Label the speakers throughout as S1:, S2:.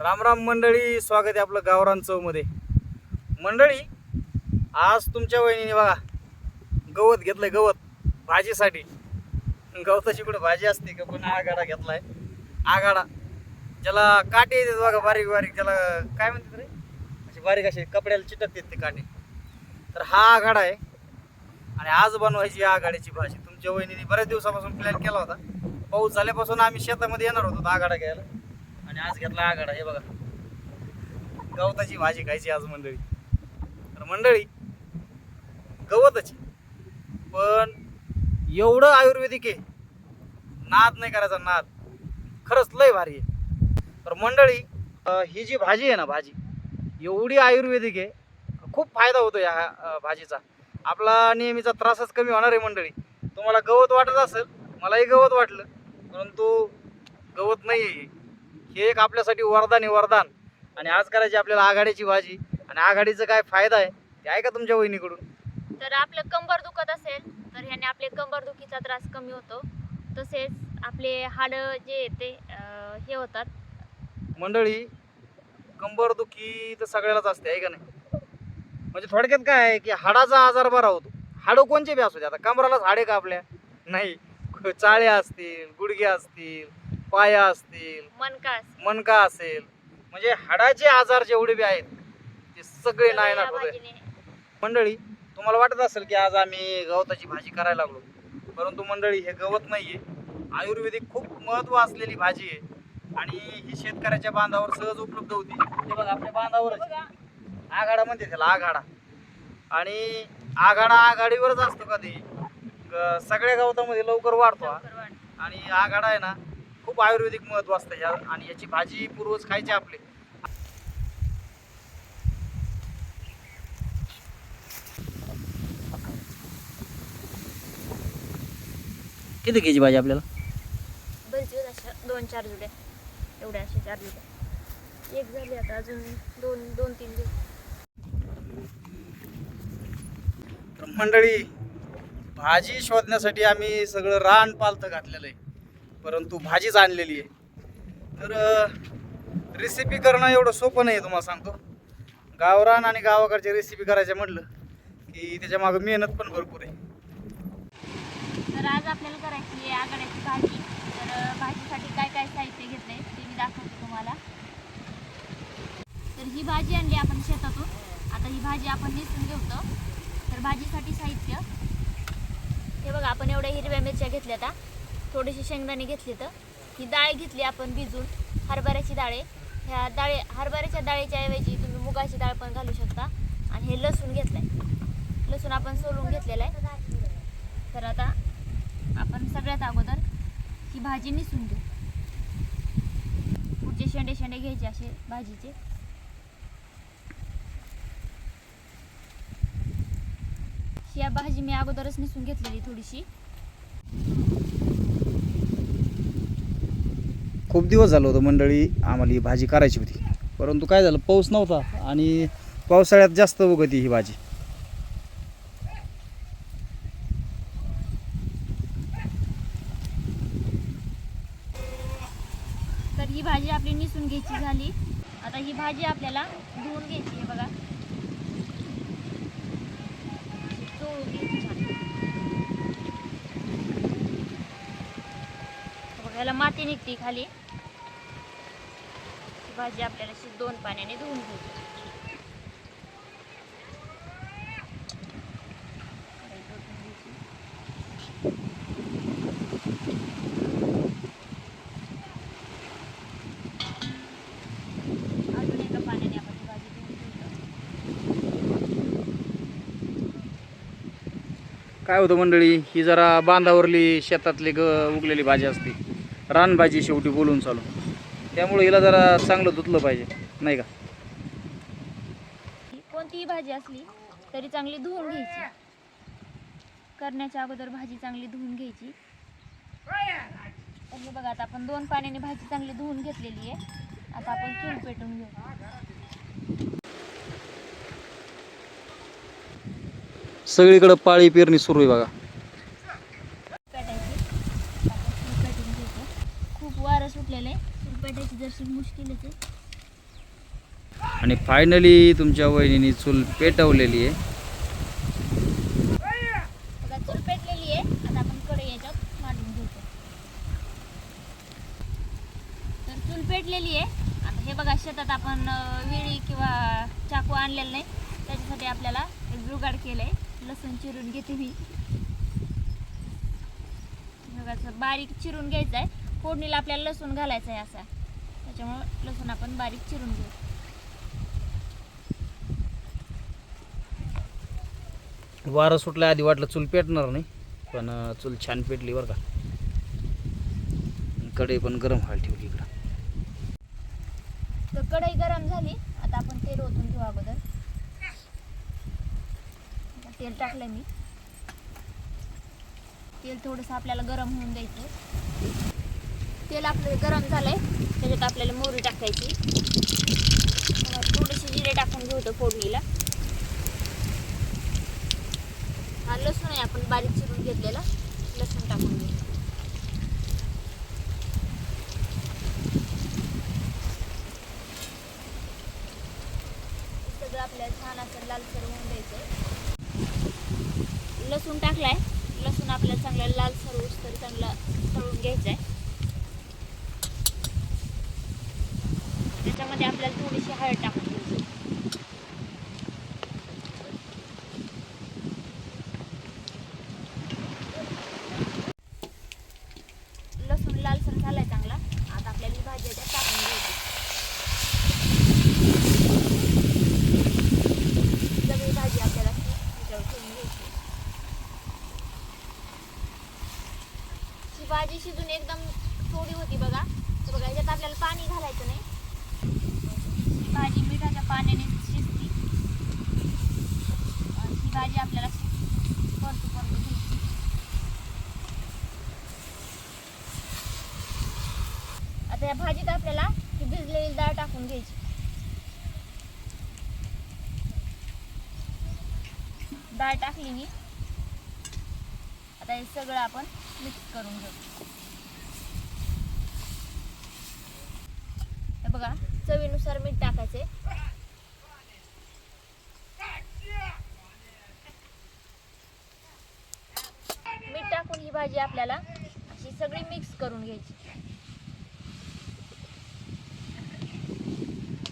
S1: रामराम मंडळी स्वागत आहे आपलं गावरान चौमध्ये. मंडळी आज तुमच्या वहिनीने बघा गवत घेतलंय गवत भाजीसाठी. गवताची कुठं भाजी असते का? पण आगाडा घेतलाय. आगाडा. ज्याला काटे येतात बघा बारीक बारीक त्याला काय म्हणतात रे? असे बारीक असे कपड्याला चिटकतात ते काटे. तर हा आघाडा आहे. आणि आज बनवायची आघाड्याची आघाडीची भाजी. तुमच्या वहिनीने बऱ्याच दिवसापासून प्लॅन केला होता. पाऊस झाल्यापासून आम्ही शेतामध्ये येणार होतो आघाडा घ्यायला. आणि आज घेतला आघाडा हे बघा. गवताची भाजी खायची आज मंडळी. तर मंडळी गवतच. आहे. पण एवढं आयुर्वेदिक आहे. नाद नाही करायचा नाद. खरंच लय भारी आहे. तर मंडळी ही जी भाजी आहे ना भाजी एवढी आयुर्वेदिक आहे. खूप फायदा होतो या भाजीचा. आपला नेहमीचा त्रासच कमी होणार आहे मंडळी. तुम्हाला गवत वाटत असेल मलाही गवत वाटलं. परंतु गवत नाही आहे हे. एक आपल्यासाठी वरदान आहे वरदान. आणि आज करायची आपल्याला आघाडीची भाजी आणि आघाडीचा काय फायदा आहे ते आहे का तुमच्या वहिनीकडून.
S2: तर आपलं कंबर दुखत असेल तर ह्याने आपले कंबर दुखीचा त्रास कमी होतो. तसेच आपले हाड जे आहे ते अं, हे होतात.
S1: मंडळी कंबर दुखी तर सगळ्यालाच असते आहे का नाही. म्हणजे थोडक्यात काय आहे की हाडाचा आजार बरा होतो. हाडं कोणचे बी असू दे आता कमरालाच हाडे का आपल्या नाही चाळ्या असतील गुडघे असतील पाया असतील
S2: मनकास
S1: मणका असेल? म्हणजे हाडाचे आजार जेवढे बी आहेत ते सगळे होते
S2: भाजीने.
S1: मंडळी तुम्हाला वाटत असेल की आज आम्ही गवताची भाजी करायला लागलो. परंतु मंडळी हे गवत नाहीये. आयुर्वेदिक खूप महत्त्व असलेली भाजी आहे. आणि ही शेतकऱ्याच्या बांधावर सहज उपलब्ध होती. हे बघा आपल्या बांधावरच आहे. आघाडा म्हणते त्याला आघाडा. आणि आघाडा आघाडीवरच असतो कधी ग- सगळ्या गवतामध्ये लवकर वाढतो हा.
S2: लवकर वाढ.
S1: आणि आघाडा आहे ना खूप आयुर्वेदिक महत्त्व असतं या आणि याची भाजी पूर्वज खायची आपले. किती घ्यायची भाजी आपल्याला?
S2: वेळ अशा दोन चार जुड्या. एवढ्या अशा चार जुड्या. एक झाली आता अजून दोन दोन तीन दिवस.
S1: तर मंडळी भाजी शोधण्यासाठी आम्ही सगळं रान पालतं घातलेलं आहे. परंतु भाजीच आणलेली आहे. तर रेसिपी करणं एवढं सोपं नाही आहे तुम्हाला सांगतो. गावरान आणि गावाकडच्या रेसिपी करायच्या म्हटलं की त्याच्या मागं मेहनत पण भरपूर आहे.
S2: तर आज आपल्याला करायची आहे आघाड्याची भाजी. तर भाजीसाठी काय काय साहित्य घेतलंय ते मी दाखवते तुम्हाला. तर ही भाजी आणली आपण शेतातून. आता ही भाजी आपण नेसून घेतो तर भाजीसाठी साहित्य. हे बघा आपण एवढ्या हिरव्या मिरच्या घेतल्या आता थोडीशी शेंगदाणे घेतली तर. ही डाळ घेतली आपण भिजून हरभऱ्याची डाळे. ह्या डाळे हरभऱ्याच्या डाळीच्या ऐवजी तुम्ही मुगाची डाळ पण घालू शकता. आणि हे लसूण घेतलंय. लसूण आपण सोलून घेतलेलं आहे. तर आता आपण सगळ्यात अगोदर ही भाजी निसून घेऊ. पुढचे शेंडे शेंडे घ्यायचे असे भाजीचे. ही भाजी मी अगोदरच निसून घेतलेली थोडीशी.
S1: खूप दिवस झालं होतं मंडळी आम्हाला ही भाजी करायची होती. परंतु काय झालं पाऊस नव्हता आणि पावसाळ्यात जास्त उगती ही भाजी.
S2: तर ही भाजी आपली निसून घ्यायची झाली. आता ही भाजी आपल्याला धुवून घ्यायची आहे बघा. बघा ह्याला माती निघते खाली. भाजी आपल्याला अशी दोन पाण्याने धुवून घ्यायची. पाण्याने
S1: काय होतं मंडळी ही जरा बांधावरली शेतातली ग उगलेली भाजी असते. रानभाजी शेवटी बोलून चालू. त्यामुळे हिला जरा चांगलं धुतलं पाहिजे नाही का?
S2: कोणतीही भाजी असली तरी चांगली धुवून घ्यायची. करण्याच्या अगोदर भाजी चांगली धुवून घ्यायची. तर हे बघा आता आपण दोन पाण्याने भाजी चांगली धुवून घेतलेली आहे. आता आपण चूल पेटून घेऊ.
S1: सगळीकडं पाळी पेरणी सुरू आहे बघा
S2: पेटायची आता चूल पेटून घेतो खूप वारं सुटलेलं आहे चूल पेटायची जरशी मुश्किलच आहे
S1: आणि फायनली तुमच्या वहिनीने चूल पेटवलेली आहे.
S2: बघा चूल पेटलेली आहे. आता आपण कढई याच्यात मांडून घेतो. तर पेटलेली आहे. आता हे बघा शेतात आपण विळी किंवा चाकू आणलेला नाही. त्याच्यासाठी आपल्याला एक जुगाड केलंय. लसूण चिरून घेते मी. बघा बारीक चिरून घ्यायचं आहे फोडणीला आपल्याला लसूण घालायचं आहे असा. त्याच्यामुळं लसूण आपण बारीक चिरून घेऊ.
S1: वारं सुटल्या आधी वाटलं चूल पेटणार नाही पण चूल छान पेटली बरं का. कढई पण गरम व्हायला ठेवली इकडं.
S2: तर कढई गरम झाली आता आपण तेल ओतून घेऊ अगोदर. तेल टाकलं मी. तेल थोडंसं आपल्याला गरम होऊन द्यायचं तेल आपलं गरम झालंय त्याच्यात आपल्याला मोहरी टाकायची. मला थोडेसे जिरे टाकून घेऊ तर फोडणीला. हा लसूण आहे आपण बारीक चिरून घेतलेला. लसूण टाकून घेऊ. सगळं आपल्याला छान असं लालसर होऊन द्यायचं लसूण टाकलाय. लसूण आपल्याला चांगला लालसर होऊस तर चांगला तळून घ्यायचा आहे त्याच्यामध्ये आपल्याला थोडीशी हळद टाकून घ्यायची लसूण लालसर झालाय चांगला आता आपल्याला ही भाजी याच्यात टाकून घ्यायची सगळी भाजी आपल्याला त्याच्यावर ठेवून घ्यायची ही भाजी शिजून एकदम थोडी होती बघा तर बघा ह्याच्यात आपल्याला पाणी घालायचं नाही ही भाजी मिठाच्या पाण्याने शिजती आणि ही भाजी आपल्याला परतू परतू घ्यायची आता या भाजीत आपल्याला ही भिजलेली डाळ टाकून घ्यायची. डाळ टाकली मी आता हे सगळं आपण मिक्स करून घेऊ. हे बघा चवीनुसार मीठ टाकायचे. मीठ टाकून ही भाजी आपल्याला अशी सगळी मिक्स करून घ्यायची.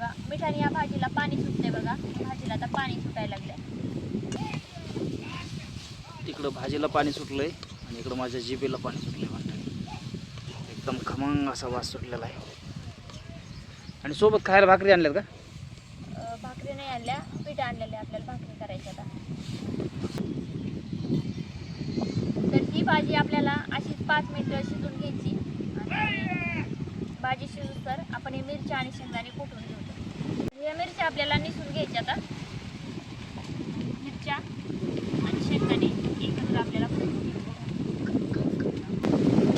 S2: बघा. मिठाने या भाजीला पाणी सुटते बघा. भाजीला आता पाणी सुटायला लागलंय.
S1: तिकडं भाजीला पाणी सुटलंय आणि इकडं माझ्या जिभेला पाणी सुटलंय म्हणतात एकदम खमंग असा वास सुटलेला आहे. आणि सोबत खायला भाकरी आणल्यात का?
S2: भाकरी नाही आणल्या. पीठ आणलेले आपल्याला भाकरी करायची आता. तर ही भाजी आपल्याला अशीच पाच मिनिटं शिजून घ्यायची. आणि भाजी शिजू तर आपण ही मिरच्या आणि शेंगदाणे घेऊ या मिरच्या आपल्याला निसून घ्यायच्या आता. मिरच्या आणि शेंगदाणे एकत्र आपल्याला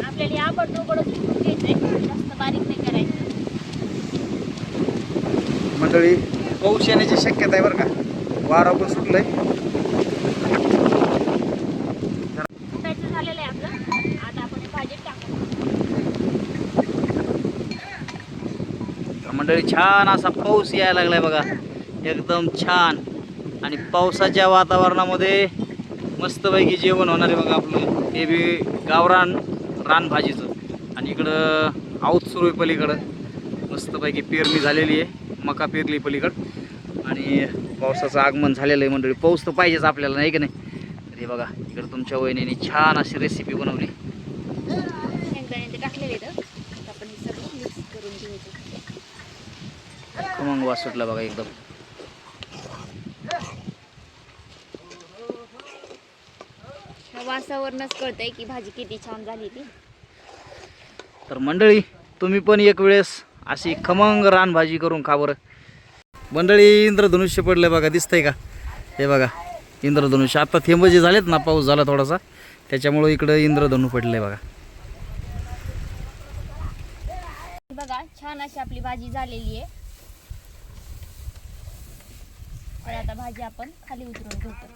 S2: आपल्याला या आबड डोबडच घ्यायचं घ्यायचंय. जास्त बारीक नाही करायचं.
S1: मंडळी पाऊस येण्याची शक्यता आहे बरं का? वारा पण सुटलंय
S2: कुटायचं झालेलं आहे आपलं आता आपण हे भाजीत टाकू
S1: तर छान असा पाऊस यायला लागलाय बघा. एकदम छान. आणि पावसाच्या वातावरणामध्ये मस्तपैकी जेवण होणार आहे बघा आपलं. हे बी गावरान रानभाजीचं आणि इकडं आऊत सुरू आहे पलीकडं. मस्तपैकी पेरणी झालेली आहे. मका पेरली पलीकडं. आणि पावसाचं आगमन झालेलं आहे मंडळी. पाऊस तर पाहिजेच आपल्याला नाही की नाही? तर हे बघा इकडं तुमच्या वहिनीने छान अशी रेसिपी बनवली
S2: शेंगदाणे ते टाकलेले आहेत आता आपण हे सगळं मिक्स करून घ्यायचं
S1: खमंग वास सुटला बघा एकदम.
S2: वासावरनच कळतंय की भाजी किती छान झाली ती.
S1: तर मंडळी तुम्ही पण एक वेळेस अशी खमंग रानभाजी करून खा बरं. मंडळी इंद्रधनुष्य पडलं बघा दिसतंय का? हे बघा इंद्रधनुष्य. आता थेंब जे झालेत ना पाऊस झाला थोडासा. त्याच्यामुळं इकडं इंद्रधनु पडलंय बघा.
S2: बघा छान अशी आपली भाजी झालेली आहे. तर आता भाजी आपण खाली उतरून घेतो.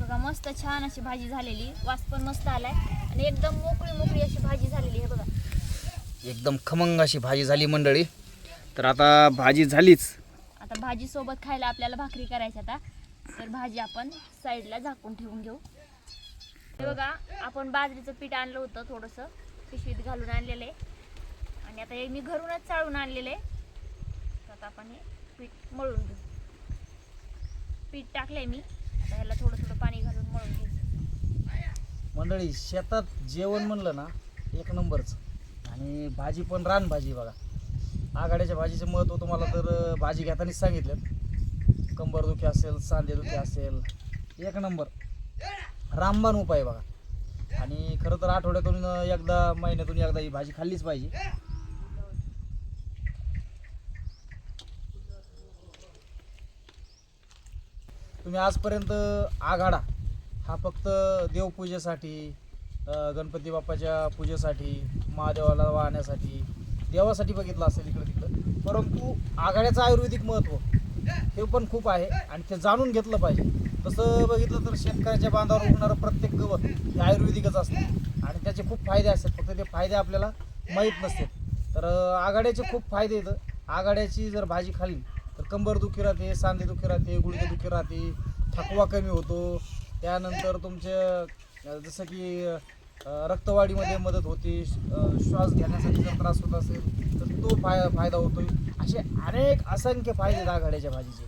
S2: बघा मस्त छान अशी भाजी झालेली. वास पण मस्त आलाय. आणि एकदम मोकळी मोकळी अशी भाजी झालेली आहे बघा.
S1: एकदम खमंग अशी भाजी झाली मंडळी. तर आता भाजी झालीच.
S2: आता भाजी सोबत खायला आपल्याला भाकरी करायची आता. तर भाजी आपण साईडला झाकून ठेवून घेऊ. हे बघा आपण बाजरीचं पीठ आणलं होतं थोडंसं. पिशवीत घालून आणलेलं आहे. आणि आता हे मी घरूनच चाळून आणलेलं आहे तर आता आपण हे पीठ मळून घेऊ. पीठ टाकलंय मी. आता ह्याला थोडं थोडं पाणी घालून मळून घेऊ.
S1: मंडळी शेतात जेवण म्हणलं ना एक नंबरच. आणि भाजी पण रान भाजी बघा. आघाड्याच्या भाजीचं महत्त्व तुम्हाला तर भाजी घेतानाच सांगितलं. कंबरदुखी असेल सांधेदुखी असेल एक नंबर. रामबाण उपाय बघा. आणि खरं तर आठवड्यातून एकदा महिन्यातून एकदा ही भाजी खाल्लीच पाहिजे. तुम्ही आजपर्यंत आघाडा हा फक्त देवपूजेसाठी गणपती बाप्पाच्या पूजेसाठी महादेवाला वाहण्यासाठी देवासाठी बघितलं असेल इकडं तिकडं. परंतु आघाड्याचं आयुर्वेदिक महत्त्व हे पण खूप आहे आणि ते जाणून घेतलं पाहिजे. तसं बघितलं तर शेतकऱ्याच्या बांधावर उगणारं प्रत्येक गवत हे आयुर्वेदिकच असतं आणि त्याचे खूप फायदे असतात. फक्त ते फायदे आपल्याला माहीत नसतात. तर आघाड्याचे खूप फायदे येतं आघाड्याची जर भाजी खाली कंबर दुखी राहते सांधे दुखी राहते गुडघे दुखी राहते थकवा कमी होतो. त्यानंतर तुमचे जसं की रक्तवाढीमध्ये मदत होते श्वास घेण्यासाठी जर त्रास होत असेल तर तो फाय फायदा होतो असे अनेक असंख्य फायदे आहेत आघाड्याच्या भाजीचे.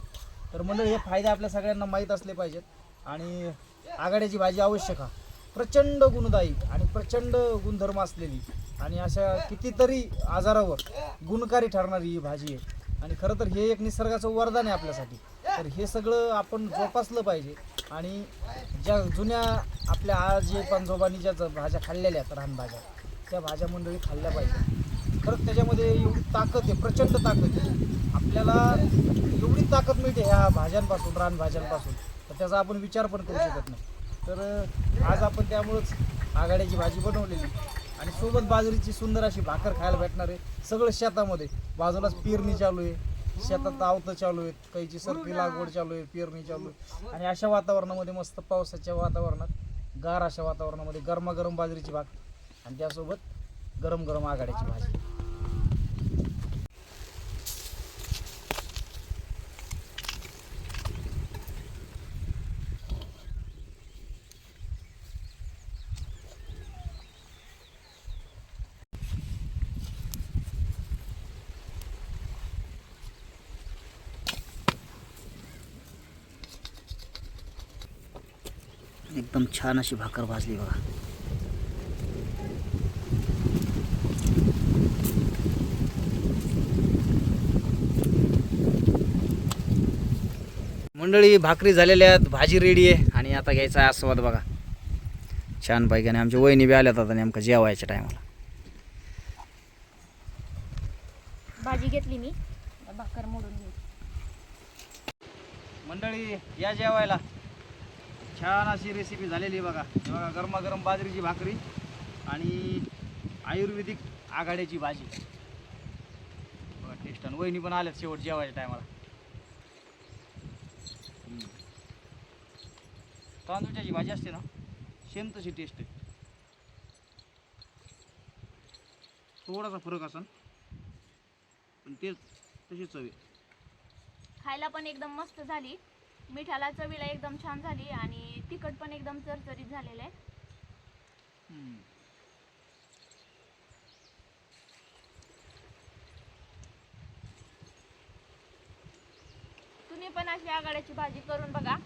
S1: तर म्हणजे हे फायदे आपल्या सगळ्यांना माहीत असले पाहिजेत. आणि आघाड्याची भाजी अवश्य खा प्रचंड गुणदायी आणि प्रचंड गुणधर्म असलेली आणि अशा कितीतरी आजारावर गुणकारी ठरणारी ही भाजी आहे. आणि खरं तर हे एक निसर्गाचं वरदान आहे आपल्यासाठी. तर हे सगळं आपण जोपासलं पाहिजे. आणि ज्या जुन्या आपल्या आजी पंजोबांनी ज्या भाज्या खाल्लेल्या आहेत रानभाज्या त्या भाज्या मंडळी खाल्ल्या पाहिजे. खरंच त्याच्यामध्ये एवढी ताकद आहे प्रचंड ताकद आहे. आपल्याला एवढी ताकद मिळते ह्या भाज्यांपासून रानभाज्यांपासून तर त्याचा आपण विचार पण करू शकत नाही. तर आज आपण त्यामुळंच आघाड्याची भाजी बनवलेली. आणि सोबत बाजरीची सुंदर अशी भाकर खायला भेटणार आहे. सगळं शेतामध्ये. बाजूलाच पेरणी चालू आहे. शेतात आवतं चालू आहेत. कैची सरपी लागवड चालू आहे पेरणी चालू आहे. आणि अशा वातावरणामध्ये मस्त पावसाच्या वातावरणात गार अशा वातावरणामध्ये गरमागरम बाजरीची भाकर आणि त्यासोबत गरम गरम आघाड्याची भाजी. एकदम छान अशी भाकर भाजली बघा. मंडळी भाकरी झालेल्या आहेत भाजी रेडी आहे आणि आता घ्यायचा आहे आस्वाद बघा. छान पैकी आणि आमच्या वहिनी बी आल्यात आता नेमकं जेवायच्या टायमाला
S2: भाजी घेतली मी. भाकर मोडून
S1: मंडळी या जेवायला. छान अशी रेसिपी झालेली आहे बघा. बघा गरमागरम बाजरीची भाकरी आणि आयुर्वेदिक आघाड्याची भाजी. बघा टेस्ट आणि वहिनी पण आल्यात शेवट जेवायच्या टायमाला तांदूळच्याची भाजी असते ना सेम तशी टेस्ट आहे. थोडासा फरक असन पण तेच तशी चव आहे.
S2: खायला पण एकदम मस्त झाली. मिठाला चवीला एकदम छान झाली आणि तिखट पण एकदम चरचरीत झालेलं आहे. तुम्ही पण अशी आघाड्याची भाजी करून बघा.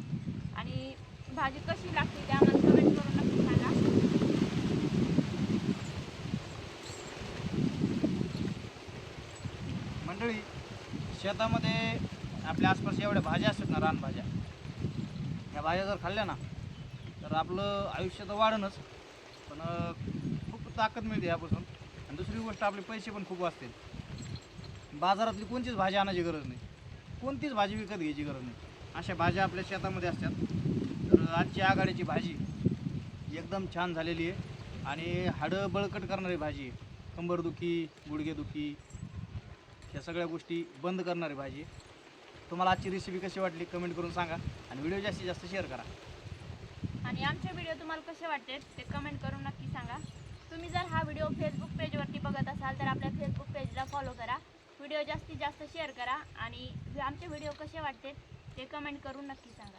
S2: आणि भाजी कशी लागते ते आम्हाला कमेंट करून नक्की सांगा.
S1: मंडळी शेतामध्ये आपल्या आसपास एवढ्या भाज्या असतात ना रानभाज्या. ह्या भाज्या जर खाल्ल्या ना तर आपलं आयुष्य तर वाढणच पण खूप ताकद मिळते यापासून. आणि दुसरी गोष्ट आपले पैसे पण खूप वाचतील. बाजारातली कोणतीच भाजी आणायची गरज नाही. कोणतीच भाजी विकत घ्यायची गरज नाही. अशा भाज्या आपल्या शेतामध्ये असतात. तर आजची आघाडीची भाजी एकदम छान झालेली आहे. आणि हाडं बळकट करणारी भाजी आहे. कंबरदुखी गुडघेदुखी ह्या सगळ्या गोष्टी बंद करणारी भाजी आहे. तुम्हाला आजची रेसिपी कशी वाटली कमेंट करून सांगा आणि व्हिडिओ जास्तीत जास्त शेअर करा.
S2: आणि आमचे व्हिडिओ तुम्हाला कसे वाटते ते कमेंट करून नक्की सांगा. तुम्ही जर हा व्हिडिओ फेसबुक पेजवरती बघत असाल तर आपल्या फेसबुक पेजला फॉलो करा. व्हिडिओ जास्तीत जास्त शेअर करा आणि आमचे व्हिडिओ कसे वाटते ते कमेंट करून नक्की सांगा.